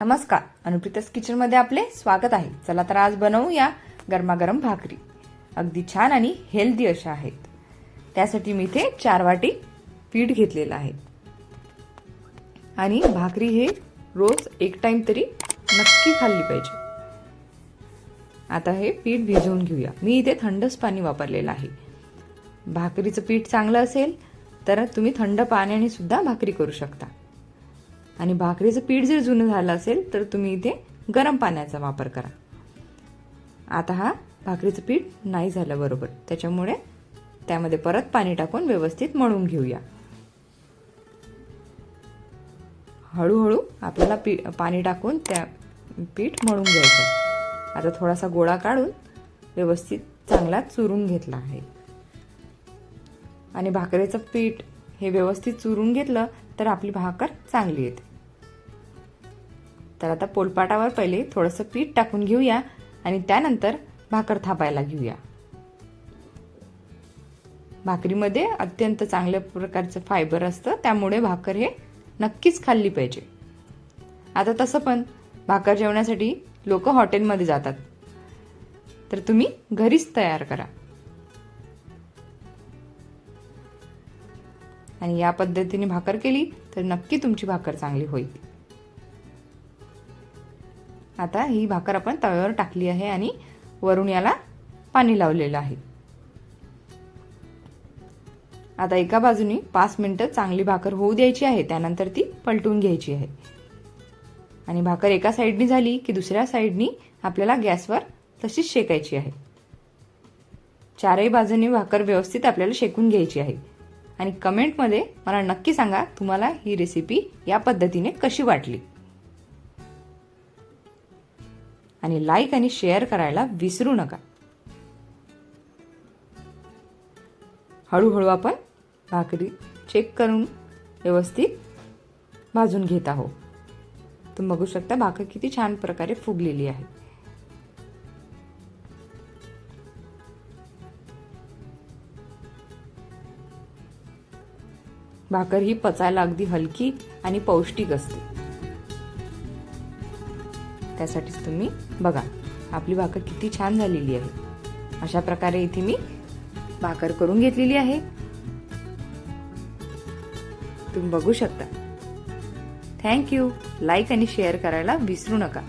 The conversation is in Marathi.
नमस्कार अनुप्रितस किचनमध्ये आपले स्वागत आहे. चला तर आज बनवूया गरमागरम भाकरी. अगदी छान आणि हेल्दी अशा आहेत. त्यासाठी मी इथे चार वाटी पीठ घेतलेलं आहे. आणि भाकरी हे रोज एक टाइम तरी नक्की खाल्ली पाहिजे. आता हे पीठ भिजवून घेऊया. मी इथे थंडच पाणी वापरलेलं आहे. भाकरीचं पीठ चांगलं असेल तर तुम्ही थंड पाण्याने सुद्धा भाकरी करू शकता. आणि भाकरीचं पीठ जर जुनं झालं असेल तर तुम्ही इथे गरम पाण्याचा वापर करा. आता हा भाकरीचं पीठ नाही झालं बरोबर. त्याच्यामुळे त्यामध्ये परत पाणी टाकून व्यवस्थित मळून घेऊया. हळूहळू आपल्याला पी पाणी टाकून त्या पीठ मळून घ्यायचं आता थोडासा गोळा काढून व्यवस्थित चांगला चुरून घेतला आहे. आणि भाकरीचं पीठ हे व्यवस्थित चुरून घेतलं तर आपली भाकर चांगली येते. तर आता पोलपाटावर पहिले थोडंसं पीठ टाकून घेऊया आणि त्यानंतर भाकर थापायला घेऊया. भाकरीमध्ये अत्यंत चांगल्या प्रकारचं फायबर असतं त्यामुळे भाकर हे नक्कीच खाल्ली पाहिजे. आता तसं पण भाकर जेवण्यासाठी लोक हॉटेलमध्ये जातात. तर तुम्ही घरीच तयार करा. आणि या पद्धतीने भाकर केली तर नक्की तुमची भाकर चांगली होईल. आता ही भाकर आपण तव्यावर टाकली आहे आणि वरून याला पाणी लावलेलं आहे. आता एका बाजूनी पाच मिनटं चांगली भाकर होऊ द्यायची आहे त्यानंतर ती पलटून घ्यायची आहे. आणि भाकर एका साईडनी झाली की दुसऱ्या साईडनी आपल्याला गॅसवर तशीच शेकायची आहे. चारही बाजूनी भाकर व्यवस्थित आपल्याला शेकून घ्यायची आहे. आणि कमेंटमध्ये मला नक्की सांगा तुम्हाला ही रेसिपी या पद्धतीने कशी वाटली. आणि लाईक आणि शेअर करायला विसरू नका. हळूहळू आपण भाकरी चेक करून व्यवस्थित भाजून घेत आहोत. तुम्ही बघू शकता भाकर किती छान प्रकारे फुगलेली आहे. भाकर ही पचायला अगदी हलकी आणि पौष्टिक असते. त्यासाठीच तुम्ही बघा आपली भाकर किती छान झालेली आहे. अशा प्रकारे इथे मी भाकर करून घेतलेली आहे. तुम्ही बघू शकता. थँक्यू लाईक आणि शेअर करायला विसरू नका.